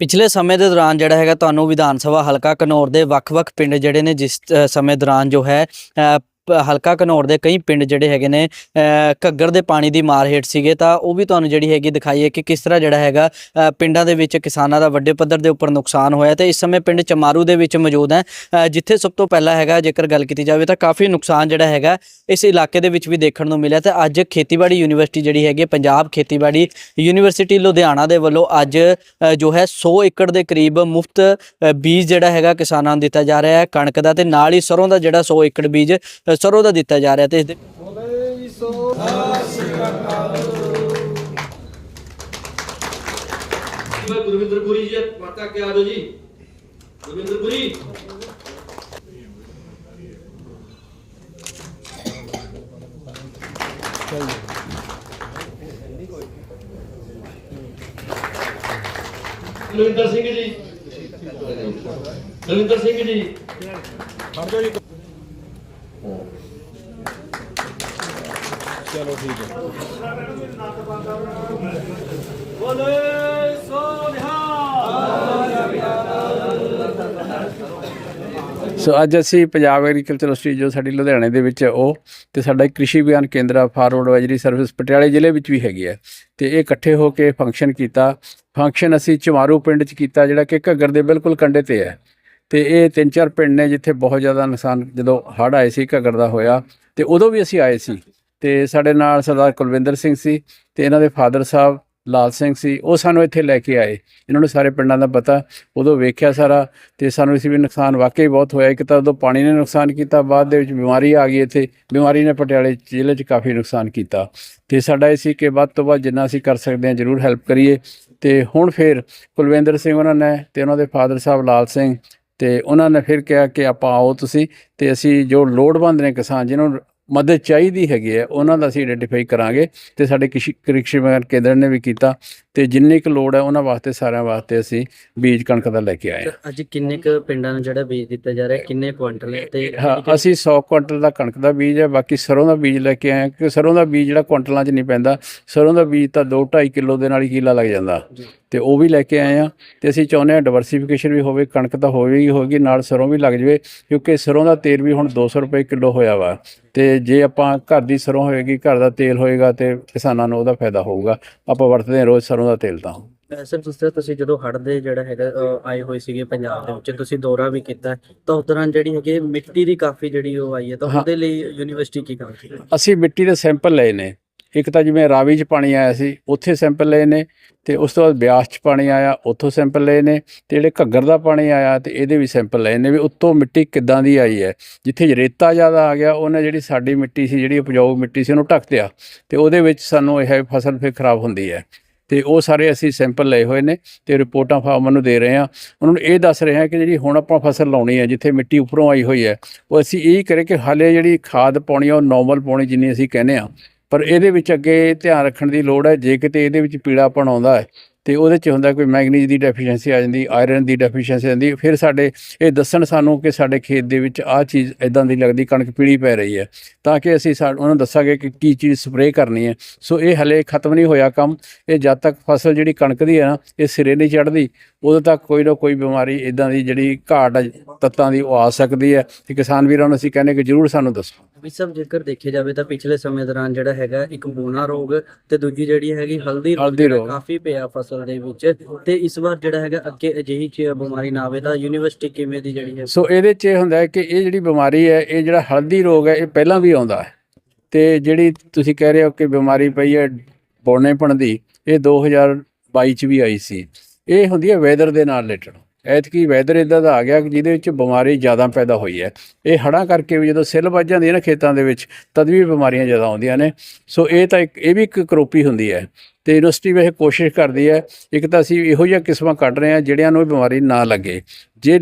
ਪਿਛਲੇ ਸਮੇਂ ਦੇ ਦੌਰਾਨ ਜਿਹੜਾ ਹੈਗਾ ਤੁਹਾਨੂੰ ਵਿਧਾਨ ਸਭਾ ਹਲਕਾ ਘਨੌਰ ਦੇ ਵੱਖ-ਵੱਖ ਪਿੰਡ ਜਿਹੜੇ ਨੇ ਜਿਸ ਸਮੇਂ ਦੌਰਾਨ ਜੋ ਹੈ ਹਲਕਾ ਘਨੌਰ ਦੇ ਕਈ ਪਿੰਡ ਜਿਹੜੇ ਹੈਗੇ ਨੇ ਘੱਗਰ ਦੇ ਪਾਣੀ ਦੀ ਮਾਰ ਹੇਠ ਸੀਗੇ ਤਾਂ ਉਹ ਵੀ ਤੁਹਾਨੂੰ ਜਿਹੜੀ ਹੈਗੀ ਦਿਖਾਈ ਹੈ ਕਿ ਕਿਸ ਤਰ੍ਹਾਂ ਜਿਹੜਾ ਹੈਗਾ ਪਿੰਡਾਂ ਦੇ ਵਿੱਚ ਕਿਸਾਨਾਂ ਦਾ ਵੱਡੇ ਪੱਧਰ ਦੇ ਉੱਪਰ ਨੁਕਸਾਨ ਹੋਇਆ ਤੇ ਇਸ ਸਮੇਂ ਪਿੰਡ ਚਮਾਰੂ ਦੇ ਵਿੱਚ ਮੌਜੂਦ ਹੈ। ਜਿੱਥੇ ਸਭ ਤੋਂ ਪਹਿਲਾਂ ਹੈਗਾ ਜੇਕਰ ਗੱਲ ਕੀਤੀ ਜਾਵੇ ਤਾਂ ਕਾਫੀ ਨੁਕਸਾਨ ਜਿਹੜਾ ਹੈਗਾ ਇਸ ਇਲਾਕੇ ਦੇ ਵਿੱਚ ਵੀ ਦੇਖਣ ਨੂੰ ਮਿਲਿਆ। ਤੇ ਅੱਜ ਖੇਤੀਬਾੜੀ ਯੂਨੀਵਰਸਿਟੀ ਜਿਹੜੀ ਹੈਗੀ ਹੈ, ਪੰਜਾਬ ਖੇਤੀਬਾੜੀ ਯੂਨੀਵਰਸਿਟੀ ਲੁਧਿਆਣਾ ਦੇ ਵੱਲੋਂ ਅੱਜ ਜੋ ਹੈ 100 ਏਕੜ ਦੇ ਕਰੀਬ ਮੁਫਤ ਬੀਜ ਜਿਹੜਾ ਹੈਗਾ ਕਿਸਾਨਾਂ ਨੂੰ ਦਿੱਤਾ ਜਾ ਰਿਹਾ ਹੈ। ਕਣਕ ਦਾ ਤੇ ਨਾਲ ਹੀ ਸਰੋਂ ਦਾ ਜਿਹੜਾ 100 ਏਕੜ ਬੀਜ ਸਰੋਂ ਦਾ ਦਿੱਤਾ ਜਾ ਰਿਹਾ ਤੇ ਇਸ ਦੇ ਗੁਰਵਿੰਦਰਪੁਰੀ ਜੀ, ਮਾਤਾ ਕੇ ਆ ਜਾਓ ਜੀ? ਗੁਰਵਿੰਦਰਪੁਰੀ? ਕੁਲਵਿੰਦਰ ਸਿੰਘ ਜੀ। ਕੁਲਵਿੰਦਰ ਸਿੰਘ ਜੀ। ਸੋ ਅੱਜ ਅਸੀਂ ਪੰਜਾਬ ਐਗਰੀਕਲਚਰ ਯੂਨੀਵਰਸਿਟੀ ਜੋ ਸਾਡੀ ਲੁਧਿਆਣੇ ਦੇ ਵਿੱਚ ਹੈ ਉਹ ਤੇ ਸਾਡਾ ਕ੍ਰਿਸ਼ੀ ਵਿਗਿਆਨ ਕੇਂਦਰ ਆ ਫਾਰਵਰਡ ਐਡਵਾਈਜ਼ਰੀ ਸਰਵਿਸ ਪਟਿਆਲੇ ਜ਼ਿਲ੍ਹੇ ਵਿੱਚ ਵੀ ਹੈਗੀ ਹੈ। ਤੇ ਇਹ ਇਕੱਠੇ ਹੋ ਕੇ ਫੰਕਸ਼ਨ ਕੀਤਾ। ਫੰਕਸ਼ਨ ਅਸੀਂ ਚਮਾਰੂ ਪਿੰਡ 'ਚ ਕੀਤਾ ਜਿਹੜਾ ਕਿ ਘੱਗਰ ਦੇ ਬਿਲਕੁਲ ਕੰਢੇ ਤੇ ਹੈ। ਤੇ ਇਹ ਤਿੰਨ ਚਾਰ ਪਿੰਡ ਨੇ ਜਿੱਥੇ ਬਹੁਤ ਜ਼ਿਆਦਾ ਨੁਕਸਾਨ ਜਦੋਂ ਹੜ੍ਹ ਆਏ ਸੀ ਘੱਗਰ ਦਾ ਹੋਇਆ ਤੇ ਉਦੋਂ ਵੀ ਅਸੀਂ ਆਏ ਸੀ। ਤੇ ਸਾਡੇ ਨਾਲ ਸਰਦਾਰ ਕੁਲਵਿੰਦਰ ਸਿੰਘ ਸੀ ਤੇ ਇਹਨਾਂ ਦੇ ਫਾਦਰ ਸਾਹਿਬ ਲਾਲ ਸਿੰਘ ਸੀ, ਉਹ ਸਾਨੂੰ ਇੱਥੇ ਲੈ ਕੇ ਆਏ। ਇਹਨਾਂ ਨੂੰ ਸਾਰੇ ਪਿੰਡਾਂ ਦਾ ਪਤਾ, ਉਦੋਂ ਵੇਖਿਆ ਸਾਰਾ ਤੇ ਸਾਨੂੰ ਇਸ ਵੀ ਨੁਕਸਾਨ ਵਾਕਈ ਬਹੁਤ ਹੋਇਆ। ਇੱਕ ਤਾਂ ਉਦੋਂ ਪਾਣੀ ਨੇ ਨੁਕਸਾਨ ਕੀਤਾ, ਬਾਅਦ ਦੇ ਵਿੱਚ ਬਿਮਾਰੀ ਆ ਗਈ ਇੱਥੇ। ਬਿਮਾਰੀ ਨੇ ਪਟਿਆਲੇ ਜ਼ਿਲ੍ਹੇ 'ਚ ਕਾਫੀ ਨੁਕਸਾਨ ਕੀਤਾ। ਤੇ ਸਾਡਾ ਇਹ ਸੀ ਕਿ ਵੱਧ ਤੋਂ ਵੱਧ ਜਿੰਨਾ ਅਸੀਂ ਕਰ ਸਕਦੇ ਹਾਂ ਜ਼ਰੂਰ ਹੈਲਪ ਕਰੀਏ। ਤੇ ਹੁਣ ਫਿਰ ਕੁਲਵਿੰਦਰ ਸਿੰਘ ਉਹਨਾਂ ਨੇ ਤੇ ਉਹਨਾਂ ਦੇ ਫਾਦਰ ਸਾਹਿਬ ਲਾਲ ਸਿੰਘ ਤੇ ਉਹਨਾਂ ਨੇ ਫਿਰ ਕਿਹਾ ਕਿ ਆਪਾਂ ਆਓ ਤੁਸੀਂ ਤੇ ਅਸੀਂ ਜੋ ਲੋੜਵੰਦ ਨੇ ਕਿਸਾਨ, ਜਿਹਨਾਂ ਨੂੰ ਮਦਦ ਚਾਹੀਦੀ ਹੈਗੀ ਹੈ, ਉਹਨਾਂ ਦਾ ਅਸੀਂ ਆਈਡੈਂਟੀਫਾਈ ਕਰਾਂਗੇ ਤੇ ਸਾਡੇ ਕ੍ਰਿਸ਼ੀ ਕ੍ਰਿਸ਼ੀ ਵਿਗਿਆਨ ਕੇਂਦਰ ਨੇ ਵੀ ਕੀਤਾ। ਤੇ ਜਿੰਨੀ ਕੁ ਲੋੜ ਹੈ ਉਹਨਾਂ ਵਾਸਤੇ ਸਾਰਿਆਂ ਵਾਸਤੇ ਅਸੀਂ ਬੀਜ ਕਣਕ ਦਾ ਲੈ ਕੇ ਆਏ ਹਾਂ। ਅੱਜ ਕਿੰਨੇ ਕੁ ਪਿੰਡਾਂ ਨੂੰ ਜਿਹੜਾ ਬੀਜ ਦਿੱਤਾ ਜਾ ਰਿਹਾ ਕਿੰਨੇ ਕੁਇੰਟਲ ਹੈ ਤੇ ਹਾਂ ਅਸੀਂ 100 ਕੁਇੰਟਲ ਦਾ ਕਣਕ ਦਾ ਬੀਜ ਹੈ ਬਾਕੀ ਸਰੋਂ ਦਾ ਬੀਜ ਲੈ ਕੇ ਆਏ ਹਾਂ ਕਿ ਸਰੋਂ ਦਾ ਬੀਜ ਜਿਹੜਾ ਕੁਇੰਟਲਾਂ 'ਚ ਨਹੀਂ ਪੈਂਦਾ ਸਰੋਂ ਦਾ ਬੀਜ ਤਾਂ 2.5 ਕਿਲੋ ਦੇ ਨਾਲ ਹੀ ਕਿਲਾ ਲੱਗ ਜਾਂਦਾ। ਤੇ ਉਹ ਵੀ ਲੈ ਕੇ ਆਏ ਆ ਤੇ ਅਸੀਂ ਚਾਹੁੰਦੇ ਹਾਂ ਡਿਵਰਸਿਫਿਕੇਸ਼ਨ ਵੀ ਹੋਵੇ ਕਣਕ ਤਾਂ ਹੋਵੇਗੀ ਹੋਵੇਗੀ ਨਾਲ ਸਰੋਂ ਵੀ ਲੱਗ ਜਵੇ ਕਿਉਂਕਿ ਸਰੋਂ ਦਾ ਤੇਲ ਵੀ ਹੁਣ 200 ਰੁਪਏ ਕਿਲੋ ਹੋਇਆ ਵਾ। ਤੇ ਜੇ ਆਪਾਂ ਘਰ ਦੀ ਸਰੋਂ ਹੋਏਗੀ ਘਰ ਦਾ ਤੇਲ ਹੋਏਗਾ ਤੇ ਕਿਸਾਨਾਂ ਨੂੰ ਉਹਦਾ ਫਾਇਦਾ ਹੋਊਗਾ। ਆਪਾਂ ਵਰਤਦੇ ਹਾਂ ਰੋਜ਼ ਸਰੋਂ ਦਾ ਤੇਲ ਤਾਂ। ਸਰ ਤਰ੍ਹਾਂ ਤੁਸੀਂ ਜਦੋਂ ਹੜ੍ਹ ਦੇ ਜਿਹੜਾ ਹੈਗਾ ਆਏ ਹੋਏ ਸੀਗੇ ਪੰਜਾਬ ਦੇ ਵਿੱਚ ਤੁਸੀਂ ਦੌਰਾ ਵੀ ਕੀਤਾ। ਹੈ, ਤਾਂ ਉਸ ਦੌਰਾਨ ਜਿਹੜੀ ਹੈਗੀ ਹੈ, ਮਿੱਟੀ ਦੀ ਕਾਫੀ ਜਿਹੜੀ ਉਹ ਆਈ ਹੈ ਤਾਂ। ਉਹਦੇ ਲਈ ਯੂਨੀਵਰਸਿਟੀ ਕੀ ਕਰ ਰਹੀ ਹੈ? ਅਸੀਂ ਮਿੱਟੀ ਦੇ ਸੈਂਪਲ ਲਏ ਨੇ। ਇੱਕ ਤਾਂ ਜਿਵੇਂ ਰਾਵੀ 'ਚ ਪਾਣੀ ਆਇਆ ਸੀ ਉੱਥੇ ਸੈਂਪਲ ਲਏ ਨੇ। ਤੇ ਉਸ ਤੋਂ ਬਾਅਦ ਬਿਆਸ 'ਚ ਪਾਣੀ ਆਇਆ ਉੱਥੋਂ ਸੈਂਪਲ ਲਏ ਨੇ। ਤੇ ਜਿਹੜੇ ਘੱਗਰ ਦਾ ਪਾਣੀ ਆਇਆ ਤੇ ਇਹਦੇ ਵੀ ਸੈਂਪਲ ਲਏ ਨੇ ਵੀ ਉੱਤੋਂ ਮਿੱਟੀ ਕਿੱਦਾਂ ਦੀ ਆਈ ਹੈ। ਜਿੱਥੇ ਰੇਤਾ ਜ਼ਿਆਦਾ ਆ ਗਿਆ ਉਹਨੇ ਜਿਹੜੀ ਸਾਡੀ ਮਿੱਟੀ ਸੀ ਜਿਹੜੀ ਉਪਜਾਊ ਮਿੱਟੀ ਸੀ ਉਹਨੂੰ ਢੱਕ ਦਿਆ ਤੇ ਉਹਦੇ ਵਿੱਚ ਸਾਨੂੰ ਇਹ ਫਸਲ ਫਿਰ ਖਰਾਬ ਹੁੰਦੀ ਹੈ। ਤੇ ਉਹ ਸਾਰੇ ਅਸੀਂ ਸੈਂਪਲ ਲਏ ਹੋਏ ਨੇ ਤੇ ਰਿਪੋਰਟਾਂ ਫਾਰਮਰ ਨੂੰ ਦੇ ਰਹੇ ਹਾਂ। ਉਹਨਾਂ ਨੂੰ ਇਹ ਦੱਸ ਰਹੇ ਹਾਂ ਕਿ ਜਿਹੜੀ ਹੁਣ ਆਪਾਂ ਫਸਲ ਲਾਉਣੀ ਹੈ, ਜਿੱਥੇ ਮਿੱਟੀ ਉੱਪਰੋਂ ਆਈ ਹੋਈ ਹੈ, ਉਹ ਅਸੀਂ ਇਹ ਕਰੇ ਕਿ ਹਾਲੇ ਜਿਹੜੀ ਖਾਦ ਪਾਉਣੀ ਉਹ ਨਾਰਮਲ ਪਾਉਣੀ ਜਿੰਨੀ ਅਸੀਂ ਕਹਿੰਦੇ ਆ ਪਰ ਇਹਦੇ ਵਿੱਚ ਅੱਗੇ ਧਿਆਨ ਰੱਖਣ ਦੀ ਲੋੜ ਹੈ, ਜੇ ਕਿਤੇ ਇਹਦੇ ਵਿੱਚ ਪੀੜਾਪਣ ਆਉਂਦਾ ਹੈ ਤੇ ਉਹਦੇ 'ਚ ਹੁੰਦਾ ਕੋਈ ਮੈਗਨੀਜ਼ ਦੀ ਡੈਫੀਸ਼ੀਐਂਸੀ ਆ ਜਾਂਦੀ ਆਇਰਨ ਦੀ ਡੈਫੀਸ਼ੀਐਂਸੀ ਆ ਜਾਂਦੀ, ਫਿਰ ਸਾਡੇ, ਇਹ ਦੱਸਣ ਸਾਨੂੰ ਕਿ ਸਾਡੇ ਖੇਤ ਦੇ ਵਿੱਚ ਆਹ ਚੀਜ਼ ਇਦਾਂ ਦੀ ਲੱਗਦੀ, ਕਣਕ ਪੀਲੀ ਪੈ ਰਹੀ ਹੈ। ਤਾਂ ਕਿ ਅਸੀਂ ਸਾ- ਉਹਨਾਂ ਨੂੰ ਦੱਸਾਂਗੇ ਕਿ ਕੀ ਚੀਜ਼ ਸਪਰੇਅ ਕਰਨੀ ਹੈ। ਸੋ ਇਹ ਹਲੇ ਖਤਮ ਨਹੀਂ ਹੋਇਆ ਕੰਮ। ਇਹ ਜਦ ਤੱਕ ਫਸਲ ਜਿਹੜੀ ਕਣਕ ਦੀ ਹੈ ਨਾ, ਇਹ ਸਿਰੇ ਨਹੀਂ ਚੜ੍ਹਦੀ, ਉਦੋਂ ਤੱਕ ਕੋਈ ਨਾ ਕੋਈ ਬਿਮਾਰੀ ਇਦਾਂ ਦੀ ਜਿਹੜੀ ਘਾਟ ਹੈ ਤੱਤਾਂ ਦੀ ਉਹ ਆ ਸਕਦੀ ਹੈ। ਤੇ ਕਿਸਾਨ ਵੀਰਾਂ ਨੂੰ ਅਸੀਂ ਕਹਿੰਦੇ ਕਿ ਜਰੂਰ ਸਾਨੂੰ ਦੱਸੋ। ਵੀ ਸਭ ਜੇਕਰ ਦੇਖਿਆ ਜਾਵੇ ਤਾਂ ਪਿਛਲੇ ਸਮੇਂ ਦੌਰਾਨ ਜਿਹੜਾ ਹੈਗਾ ਇੱਕ ਬੂਨਾ ਰੋਗ ਤੇ ਦੂਜੀ ਜਿਹੜੀ ਹੈਗੀ ਹਲਦੀ ਰੋਗ ਹਲਦੀ ਜਿਹੜਾ ਰੋਗ। ਕਾਫੀ ਪਿਆ ਫਸਲ ਦੇ ਵਿੱਚ ਤੇ ਇਸ ਵਾਰ ਜਿਹੜਾ ਹੈਗਾ ਅੱਗੇ ਅਜਿਹੀ ਚੀ- ਬਿਮਾਰੀ ਨਾ ਆਵੇ ਤਾਂ ਯੂਨੀਵਰਸਿਟੀ ਕਿਵੇਂ ਦੀ ਜਿਹੜੀ ਹੈ? ਸੋ ਇਹਦੇ 'ਚ ਇਹ ਹੁੰਦਾ ਹੈ ਕਿ ਇਹ ਜਿਹੜੀ ਬਿਮਾਰੀ ਹੈ ਇਹ ਜਿਹੜਾ ਹਲਦੀ ਰੋਗ ਹੈ ਇਹ ਪਹਿਲਾਂ ਵੀ ਆਉਂਦਾ ਹੈ। ਤੇ ਜਿਹੜੀ ਤੁਸੀਂ ਕਹਿ ਰਹੇ ਹੋ ਕਿ ਬਿਮਾਰੀ ਪਈ ਹੈ ਬੋਣੇਪਣ ਦੀ ਇਹ 2022 ਚ ਵੀ ਆਈ ਸੀ। ਇਹ ਹੁੰਦੀ ਹੈ ਵੈਦਰ ਦੇ ਨਾਲ ਰਿਲੇਟਡ ਐਤਕੀ ਵੈਦਰ ਇਦਾਂ ਦਾ ਆ ਗਿਆ ਕਿ ਜਿਹਦੇ ਵਿੱਚ ਬਿਮਾਰੀ ਜ਼ਿਆਦਾ ਪੈਦਾ ਹੋਈ ਹੈ। ਇਹ ਹੜ੍ਹਾਂ ਕਰਕੇ ਵੀ ਜਦੋਂ ਸਿੱਲ ਵੱਜ ਜਾਂਦੀ ਹੈ ਨਾ ਖੇਤਾਂ ਦੇ ਵਿੱਚ, ਤਦ ਵੀ ਬਿਮਾਰੀਆਂ ਜ਼ਿਆਦਾ ਆਉਂਦੀਆਂ ਨੇ। ਸੋ ਇਹ ਤਾਂ ਇੱਕ, ਇਹ ਵੀ ਇੱਕ ਕਰੋਪੀ ਹੁੰਦੀ ਹੈ ਤੇ ਯੂਨੀਵਰਸਿਟੀ ਵੈਸੇ ਕੋਸ਼ਿਸ਼ ਕਰਦੀ ਹੈ। ਇੱਕ ਤਾਂ ਅਸੀਂ ਇਹੋ ਜਿਹੀਆਂ ਕਿਸਮਾਂ ਕੱਢ ਰਹੇ ਹਾਂ, ਜਿਹੜਿਆਂ ਨੂੰ ਇਹ ਬਿਮਾਰੀ ਨਾ ਲੱਗੇ। ਜੇ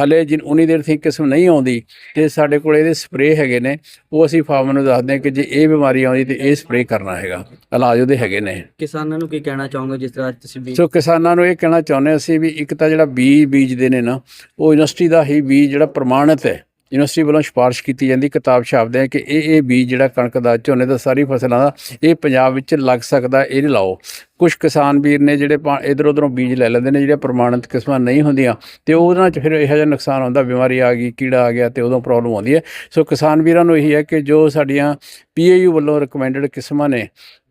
ਹਲੇ ਜਿਨ ਉਨੀ ਦੇਰ ਤੱਕ ਕਿਸਮ ਨਹੀਂ ਆਉਂਦੀ ਤੇ ਸਾਡੇ ਕੋਲ ਇਹਦੇ ਸਪਰੇਅ ਹੈਗੇ ਨੇ ਉਹ ਅਸੀਂ ਫਾਰਮਰ ਨੂੰ ਦੱਸਦੇ ਹਾਂ ਕਿ ਜੇ ਇਹ ਬਿਮਾਰੀ ਆਉਂਦੀ ਤੇ ਇਹ ਸਪਰੇਅ ਕਰਨਾ ਹੈਗਾ ਇਲਾਜ ਉਹਦੇ ਹੈਗੇ ਨੇ। ਕਿਸਾਨਾਂ ਨੂੰ ਕੀ ਕਹਿਣਾ ਚਾਹੋਗੇ ਜਿਸ ਤਰ੍ਹਾਂ ਤੁਸੀਂ ਵੀ ਸੋ ਕਿਸਾਨਾਂ ਨੂੰ ਇਹ ਕਹਿਣਾ ਚਾਹੁੰਦੇ ਅਸੀਂ ਵੀ ਇੱਕ ਤਾਂ ਜਿਹੜਾ ਬੀਜ ਬੀਜਦੇ ਨੇ ਨਾ ਉਹ ਯੂਨੀਵਰਸਿਟੀ ਦਾ ਹੀ ਬੀਜ ਜਿਹੜਾ ਪ੍ਰਮਾਣਿਤ ਹੈ ਯੂਨੀਵਰਸਿਟੀ ਵੱਲੋਂ ਸਿਫਾਰਿਸ਼ ਕੀਤੀ ਜਾਂਦੀ, ਕਿਤਾਬ ਛਾਪਦੇ ਆ ਕਿ ਇਹ ਇਹ ਬੀਜ ਜਿਹੜਾ ਕਣਕ ਦਾ, ਝੋਨੇ ਦਾ, ਸਾਰੀ ਫਸਲਾਂ ਦਾ, ਇਹ ਪੰਜਾਬ ਵਿੱਚ ਲੱਗ ਸਕਦਾ, ਇਹ ਲਾਓ। ਕੁਝ ਕਿਸਾਨ ਵੀਰ ਨੇ ਜਿਹੜੇ ਇਧਰ ਉਧਰੋਂ ਬੀਜ ਲੈ ਲੈਂਦੇ ਨੇ ਜਿਹੜੇ ਪ੍ਰਮਾਣਿਤ ਕਿਸਮਾਂ ਨਹੀਂ ਹੁੰਦੀਆਂ, ਤੇ ਉਹਦੇ ਨਾਲ 'ਚ ਫਿਰ ਇਹੋ ਜਿਹਾ ਨੁਕਸਾਨ ਹੁੰਦਾ, ਬਿਮਾਰੀ ਆ ਗਈ, ਕੀੜਾ ਆ ਗਿਆ ਤੇ ਉਦੋਂ ਪ੍ਰੋਬਲਮ ਆਉਂਦੀ ਹੈ। ਸੋ ਕਿਸਾਨ ਵੀਰਾਂ ਨੂੰ ਇਹੀ ਹੈ ਕਿ ਜੋ ਸਾਡੀਆਂ ਪੀਏਯੂ ਵੱਲੋਂ ਰეკਮੈਂਡਡ ਕਿਸਮਾਂ ਨੇ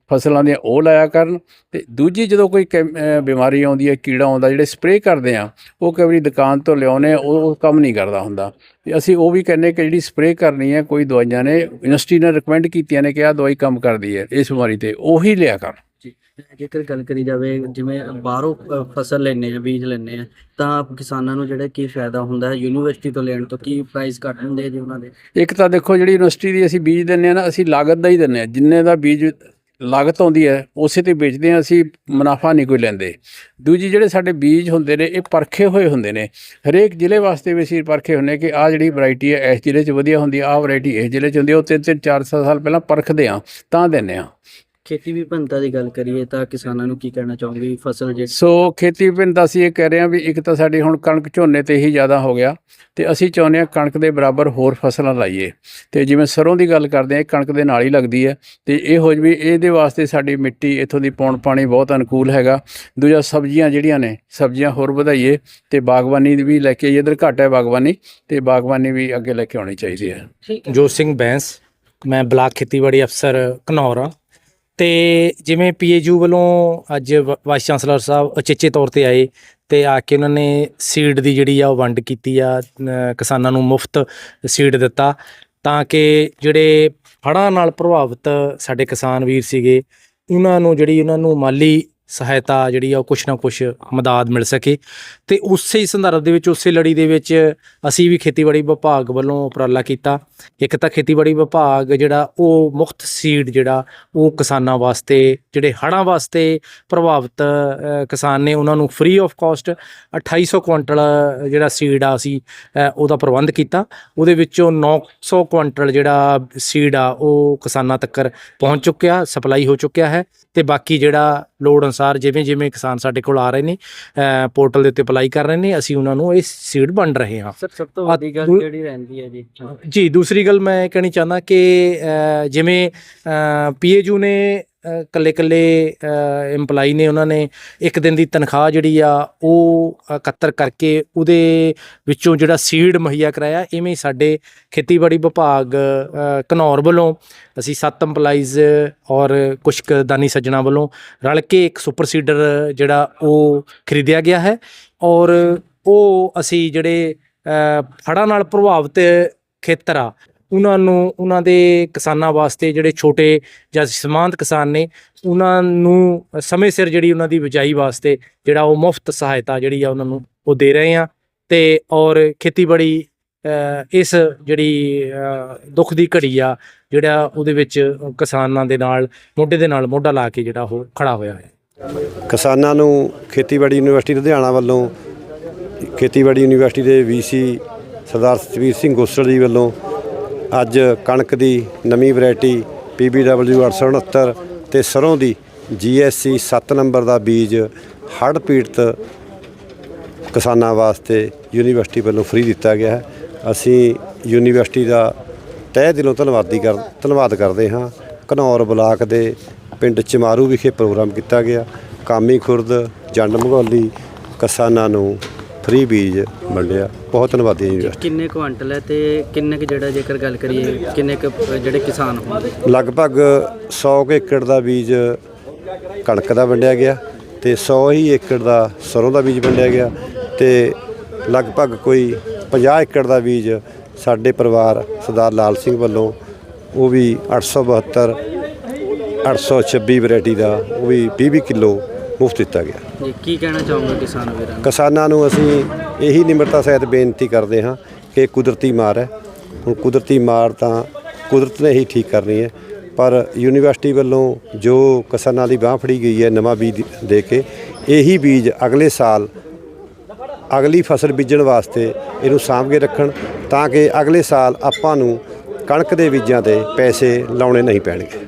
ਫਸਲਾਂ ਦੀਆਂ ਉਹ ਲਾਇਆ ਕਰਨ ਤੇ ਦੂਜੀ ਜਦੋਂ ਕੋਈ ਬਿਮਾਰੀ ਆਉਂਦੀ ਹੈ ਕੀੜਾ ਆਉਂਦਾ ਜਿਹੜੇ ਸਪਰੇਅ ਕਰਦੇ ਆ ਉਹ ਕਈ ਵਾਰੀ ਦੁਕਾਨ ਤੋਂ ਲਿਆਉਨੇ ਉਹ ਕੰਮ ਨਹੀਂ ਕਰਦਾ ਹੁੰਦਾ। ਤੇ ਅਸੀਂ ਉਹ ਵੀ ਕਹਿੰਨੇ ਕਿ ਜਿਹੜੀ ਸਪਰੇਅ ਕਰਨੀ ਹੈ ਕੋਈ ਦਵਾਈਆਂ ਨੇ ਯੂਨੀਵਰਸਿਟੀ ਨੇ ਰეკਮੈਂਡ ਕੀਤੀਆਂ ਨੇ ਕਿ ਆਹ ਦਵਾਈ ਕੰਮ ਕਰਦੀ ਹੈ ਇਸ ਬਿਮਾਰੀ ਤੇ ਉਹੀ ਲਿਆ ਕਰ ਜੇਕਰ ਗੱਲ ਕਰੀ ਜਾਵੇ ਜਿਵੇਂ ਬਾਹਰੋਂ ਫਸਲ ਲੈਣੇ ਆ ਬੀਜ ਲੈਣੇ ਆ ਤਾਂ ਕਿਸਾਨਾਂ ਨੂੰ ਜਿਹੜਾ ਕੀ ਫਾਇਦਾ ਹੁੰਦਾ ਹੈ ਯੂਨੀਵਰਸਿਟੀ ਤੋਂ ਲੈਣ ਤੋਂ ਕੀ ਪ੍ਰਾਈਸ ਘੱਟ ਹੁੰਦੇ ਆ ਜੀ ਉਹਨਾਂ ਦੇ? ਇੱਕ ਤਾਂ ਦੇਖੋ ਜਿਹੜੀ ਯੂਨੀਵਰਸਿਟੀ ਦੀ ਅਸੀਂ ਬੀਜ ਦਿੰਨੇ ਆ ਨਾ ਅਸੀਂ ਲਾਗਤ ਦਾ ਹੀ ਦਿੰਨੇ ਆ ਜਿੰਨੇ ਦਾ ਬੀਜ ਲਾਗਤ ਆਉਂਦੀ ਹੈ, ਉਸੇ ਤੇ ਵੇਚਦੇ ਆ ਅਸੀਂ ਮੁਨਾਫਾ ਨਹੀਂ ਕੋਈ ਲੈਂਦੇ। ਦੂਜੀ, ਜਿਹੜੇ ਸਾਡੇ ਬੀਜ ਹੁੰਦੇ ਨੇ, ਇਹ ਪਰਖੇ ਹੋਏ ਹੁੰਦੇ ਨੇ। ਹਰੇਕ ਜ਼ਿਲ੍ਹੇ ਵਾਸਤੇ ਵੀ ਅਸੀਂ ਪਰਖੇ ਹੁੰਨੇ ਕਿ ਆਹ ਜਿਹੜੀ ਵੈਰਾਈਟੀ ਹੈ, ਇਸ ਜ਼ਿਲ੍ਹੇ 'ਚ ਵਧੀਆ ਹੁੰਦੀ ਆ ਆਹ ਵੈਰਾਈਟੀ ਇਸ ਜ਼ਿਲ੍ਹੇ 'ਚ ਹੁੰਦੀ ਆ ਉਹ ਤਿੰਨ ਤਿੰਨ ਚਾਰ ਸਾਲ ਪਹਿਲਾਂ ਪਰਖਦੇ ਆ ਤਾਂ ਦਿੰਨੇ ਆ ਖੇਤੀ ਵਿਭਿੰਨਤਾ ਦੀ ਗੱਲ ਕਰੀਏ ਤਾਂ ਕਿਸਾਨਾਂ ਨੂੰ ਕੀ ਕਹਿਣਾ ਚਾਹੋਗੇ ਫਸਲ ਜੇ ਸੋ ਖੇਤੀ ਵਿਭਿੰਨਤਾ ਅਸੀਂ ਇਹ ਕਹਿ ਰਹੇ ਹਾਂ ਵੀ ਇੱਕ ਤਾਂ ਸਾਡੀ ਹੁਣ ਕਣਕ ਝੋਨੇ ਤੇ ਹੀ ਜ਼ਿਆਦਾ ਹੋ ਗਿਆ ਤੇ ਅਸੀਂ ਚਾਹੁੰਦੇ ਹਾਂ ਕਣਕ ਦੇ ਬਰਾਬਰ ਹੋਰ ਫਸਲਾਂ ਲਾਈਏ। ਤੇ ਜਿਵੇਂ ਸਰੋਂ ਦੀ ਗੱਲ ਕਰਦੇ ਹਾਂ ਇਹ ਕਣਕ ਦੇ ਨਾਲ ਹੀ ਲੱਗਦੀ ਹੈ ਤੇ ਇਹ ਹੋ ਜਵੇ ਇਹਦੇ ਵਾਸਤੇ ਸਾਡੀ ਮਿੱਟੀ ਇੱਥੋਂ ਦੀ ਪੌਣ ਪਾਣੀ ਬਹੁਤ ਅਨੁਕੂਲ ਹੈਗਾ। ਦੂਜਾ ਸਬਜ਼ੀਆਂ ਜਿਹੜੀਆਂ ਨੇ ਸਬਜ਼ੀਆਂ ਹੋਰ ਵਧਾਈਏ ਤੇ ਬਾਗਬਾਨੀ ਦੀ ਵੀ ਲੈ ਕੇ ਇਧਰ ਘੱਟ ਹੈ ਬਾਗਬਾਨੀ ਤੇ ਬਾਗਬਾਨੀ ਵੀ ਅੱਗੇ ਲੈ ਕੇ ਆਉਣੀ ਚਾਹੀਦੀ ਹੈ। ਜੋਤ ਸਿੰਘ ਬੈਂਸ ਮੈਂ ਬਲਾਕ ਖੇਤੀਬਾੜੀ ਅਫਸਰ ਘਨੌਰ। ਹਾਂ ਤੇ ਜਿਵੇਂ ਪੀਏਯੂ ਵੱਲੋਂ ਅੱਜ ਵ- ਵਾਈਸ ਚਾਂਸਲਰ ਸਾਹਿਬ ਅਚੇਚੇ ਤੌਰ ਤੇ ਆਏ ਤੇ ਆ ਕੇ ਉਹਨਾਂ ਨੇ ਸੀਡ ਦੀ ਜਿਹੜੀ ਆ ਉਹ ਵੰਡ ਕੀਤੀ ਆ ਕਿਸਾਨਾਂ ਨੂੰ ਮੁਫਤ ਸੀਡ ਦਿੱਤਾ ਤਾਂ ਕਿ ਜਿਹੜੇ ਹੜ੍ਹਾਂ ਨਾਲ ਪ੍ਰਭਾਵਿਤ ਸਾਡੇ ਕਿਸਾਨ ਵੀਰ ਸੀਗੇ, ਉਹਨਾਂ ਨੂੰ ਜਿਹੜੀ ਉਹਨਾਂ ਨੂੰ ਮਾਲੀ ਸਹਾਇਤਾ ਜਿਹੜੀ ਆ ਉਹ ਕੁਛ ਨਾ ਕੁਛ ਮਦਦ ਮਿਲ ਸਕੇ। ਤੇ ਉਸੇ ਹੀ ਸੰਦਰਭ ਦੇ ਵਿੱਚ, ਉਸੇ ਲੜੀ ਦੇ ਵਿੱਚ ਅਸੀਂ ਵੀ ਖੇਤੀਬਾੜੀ ਵਿਭਾਗ ਵੱਲੋਂ ਉਪਰਾਲਾ ਕੀਤਾ। ਇੱਕ ਤਾਂ ਖੇਤੀਬਾੜੀ ਵਿਭਾਗ ਜਿਹੜਾ, ਉਹ ਮੁਫਤ ਸੀਡ ਜਿਹੜਾ, ਉਹ ਕਿਸਾਨਾਂ ਵਾਸਤੇ, ਜਿਹੜੇ ਹੜ੍ਹਾਂ ਵਾਸਤੇ ਪ੍ਰਭਾਵਿਤ ਕਿਸਾਨ ਨੇ ਉਹਨਾਂ ਨੂੰ ਫ੍ਰੀ ਆਫ ਕਾਸਟ 2800 ਕੁਇੰਟਲ ਜਿਹੜਾ ਸੀਡ ਆ ਅਸੀਂ ਉਹਦਾ ਪ੍ਰਬੰਧ ਕੀਤਾ। ਉਹਦੇ ਵਿੱਚੋਂ 900 ਕੁਇੰਟਲ ਜਿਹੜਾ ਸੀਡ ਆ, ਉਹ ਕਿਸਾਨਾਂ ਤੱਕ ਪਹੁੰਚ ਚੁੱਕਿਆ ਸਪਲਾਈ ਹੋ ਚੁੱਕਿਆ ਹੈ। ਤੇ ਬਾਕੀ ਜਿਹੜਾ ਲੋੜ ਅਨੁਸਾਰ ਜਿਵੇਂ ਜਿਵੇਂ ਕਿਸਾਨ ਸਾਡੇ ਕੋਲ ਆ ਰਹੇ ਨੇ ਪੋਰਟਲ ਦੇ ਉੱਤੇ ਅਪਲਾਈ ਕਰ ਰਹੇ ਨੇ ਅਸੀਂ ਉਹਨਾਂ ਨੂੰ ਇਹ ਸੀਡ ਵੰਡ ਰਹੇ ਹਾਂ। ਸਰ ਸਭ ਤੋਂ ਵੱਡੀ ਗੱਲ ਕਿਹੜੀ ਰਹਿੰਦੀ ਹੈ ਜੀ ਜੀ ਦੂਸਰੀ ਗੱਲ ਮੈਂ ਕਹਿਣੀ ਚਾਹੁੰਦਾ ਕਿ ਜਿਵੇਂ ਪੀਏਯੂ ਨੇ ਕੱਲੇ ਕੱਲੇ EMPLOYE ਨੇ ਉਹਨਾਂ ਨੇ ਇੱਕ ਦਿਨ ਦੀ ਤਨਖਾਹ ਜਿਹੜੀ ਆ ਉਹ ਇਕੱਤਰ ਕਰਕੇ ਉਹਦੇ ਵਿੱਚੋਂ ਜਿਹੜਾ ਸੀਡ ਮੁਹੱਈਆ ਕਰਾਇਆ ਇਵੇਂ ਹੀ ਸਾਡੇ ਖੇਤੀਬਾੜੀ ਵਿਭਾਗ ਅ, ਘਨੌਰ ਵੱਲੋਂ ਅਸੀਂ ਸੱਤ EMPLOYEES ਔਰ ਕੁਝ ਕੁ ਦਾਨੀ ਸੱਜਣਾ ਵੱਲੋਂ ਰਲ ਕੇ ਇੱਕ ਸੁਪਰ ਸੀਡਰ ਜਿਹੜਾ ਉਹ ਖਰੀਦਿਆ ਗਿਆ ਹੈ ਔਰ ਉਹ ਅਸੀਂ ਜਿਹੜੇ ਅ, ਹੜ੍ਹਾਂ ਨਾਲ ਪ੍ਰਭਾਵਿਤ ਖੇਤਰ ਆ ਉਹਨਾਂ ਨੂੰ, ਉਹਨਾਂ ਦੇ ਕਿਸਾਨਾਂ ਵਾਸਤੇ ਜਿਹੜੇ ਛੋਟੇ ਜਾਂ ਸੀਮਾਂਤ ਕਿਸਾਨ ਨੇ, ਉਹਨਾਂ ਨੂੰ ਸਮੇਂ ਸਿਰ ਜਿਹੜੀ ਉਹਨਾਂ ਦੀ ਬਿਜਾਈ ਵਾਸਤੇ ਜਿਹੜਾ ਉਹ ਮੁਫਤ ਸਹਾਇਤਾ ਜਿਹੜੀ ਆ ਉਹਨਾਂ ਨੂੰ ਉਹ ਦੇ ਰਹੇ ਆ ਤੇ ਔਰ ਖੇਤੀਬਾੜੀ ਇਸ ਜਿਹੜੀ ਦੁੱਖ ਦੀ ਘੜੀ ਆ ਜਿਹੜਾ ਉਹਦੇ ਵਿੱਚ ਕਿਸਾਨਾਂ ਦੇ ਨਾਲ, ਮੋਢੇ ਦੇ ਨਾਲ ਮੋਢਾ ਲਾ ਕੇ ਜਿਹੜਾ ਉਹ ਖੜਾ ਹੋਇਆ ਹੈ। ਕਿਸਾਨਾਂ ਨੂੰ ਖੇਤੀਬਾੜੀ ਯੂਨੀਵਰਸਿਟੀ ਲੁਧਿਆਣਾ ਵੱਲੋਂ, ਖੇਤੀਬਾੜੀ ਯੂਨੀਵਰਸਿਟੀ ਦੇ ਵੀਸੀ ਸਰਦਾਰ ਸਤਵੀਰ ਸਿੰਘ ਗੋਸਲ ਜੀ ਵੱਲੋਂ ਅੱਜ ਕਣਕ ਦੀ ਨਵੀਂ ਵੈਰਾਈਟੀ PBW 869 ਤੇ ਸਰੋਂ ਦੀ GSC 7 ਨੰਬਰ ਦਾ ਬੀਜ ਹੜ੍ਹ ਪੀੜਤ ਕਿਸਾਨਾਂ ਵਾਸਤੇ ਯੂਨੀਵਰਸਿਟੀ ਵੱਲੋਂ ਫ੍ਰੀ ਦਿੱਤਾ ਗਿਆ ਹੈ। ਅਸੀਂ ਯੂਨੀਵਰਸਿਟੀ ਦਾ ਤਹਿ ਦਿਲੋਂ ਧੰਨਵਾਦੀ ਕਰ, ਧੰਨਵਾਦ ਕਰਦੇ ਹਾਂ। ਘਨੌਰ ਬਲਾਕ ਦੇ ਪਿੰਡ ਚਮਾਰੂ ਵਿਖੇ ਪ੍ਰੋਗਰਾਮ ਕੀਤਾ ਗਿਆ। ਕਾਮੀ ਖੁਰਦ, ਜੰਡ ਮਗੌਲੀ ਕਿਸਾਨਾਂ ਨੂੰ ਫ੍ਰੀ ਬੀਜ ਵੰਡਿਆ। ਬਹੁਤ ਧੰਨਵਾਦੀ ਹਾਂ ਯੂਨੀਵਰਸਿਟੀ ਕਿੰਨੇ ਕੁਆਂਟਲ ਹੈ ਤੇ ਕਿੰਨੇ ਕੁ ਜਿਹੜਾ ਜੇਕਰ ਗੱਲ ਕਰੀਏ ਕਿੰਨੇ ਕੁ ਜਿਹੜੇ ਕਿਸਾਨ ਹੋਣਗੇ? ਲਗਭਗ 100 ਕੁ ਏਕੜ ਦਾ ਬੀਜ ਕਣਕ ਦਾ ਵੰਡਿਆ ਗਿਆ ਤੇ 100 ਹੀ ਏਕੜ ਦਾ ਸਰੋਂ ਦਾ ਬੀਜ ਵੰਡਿਆ ਗਿਆ ਤੇ ਲਗਭਗ ਕੋਈ 50 ਏਕੜ ਦਾ ਬੀਜ ਸਾਡੇ ਪਰਿਵਾਰ ਸਰਦਾਰ ਲਾਲ ਸਿੰਘ ਵੱਲੋਂ ਉਹ ਵੀ 872 826 ਵੈਰਾਈਟੀ ਦਾ ਉਹ ਵੀ 20 ਕਿਲੋ ਮੁਫਤ ਦਿੱਤਾ ਗਿਆ। ਜੀ ਕੀ ਕਹਿਣਾ ਚਾਹੋਗੇ ਕਿਸਾਨ ਵੀਰਾਂ ਨੂੰ? ਕਿਸਾਨਾਂ ਨੂੰ ਅਸੀਂ ਇਹੀ ਨਿਮਰਤਾ ਸਹਿਤ ਬੇਨਤੀ ਕਰਦੇ ਹਾਂ ਕਿ ਕੁਦਰਤੀ ਮਾਰ ਹੈ। ਹੁਣ ਕੁਦਰਤੀ ਮਾਰ ਤਾਂ ਕੁਦਰਤ ਨੇ ਹੀ ਠੀਕ ਕਰਨੀ ਹੈ ਪਰ ਯੂਨੀਵਰਸਿਟੀ ਵੱਲੋਂ ਜੋ ਕਿਸਾਨਾਂ ਦੀ ਬਾਹ ਫੜੀ ਗਈ ਹੈ ਨਵਾਂ ਬੀਜ ਦੇ ਕੇ ਇਹੀ ਬੀਜ ਅਗਲੇ ਸਾਲ ਅਗਲੀ ਫਸਲ ਬੀਜਣ ਵਾਸਤੇ ਇਹਨੂੰ ਸਾਂਭ ਕੇ ਰੱਖਣ ਤਾਂ ਕਿ ਅਗਲੇ ਸਾਲ ਆਪਾਂ ਨੂੰ ਕਣਕ ਦੇ ਬੀਜਾਂ ਤੇ ਪੈਸੇ ਲਾਉਣੇ ਨਹੀਂ ਪੈਣਗੇ।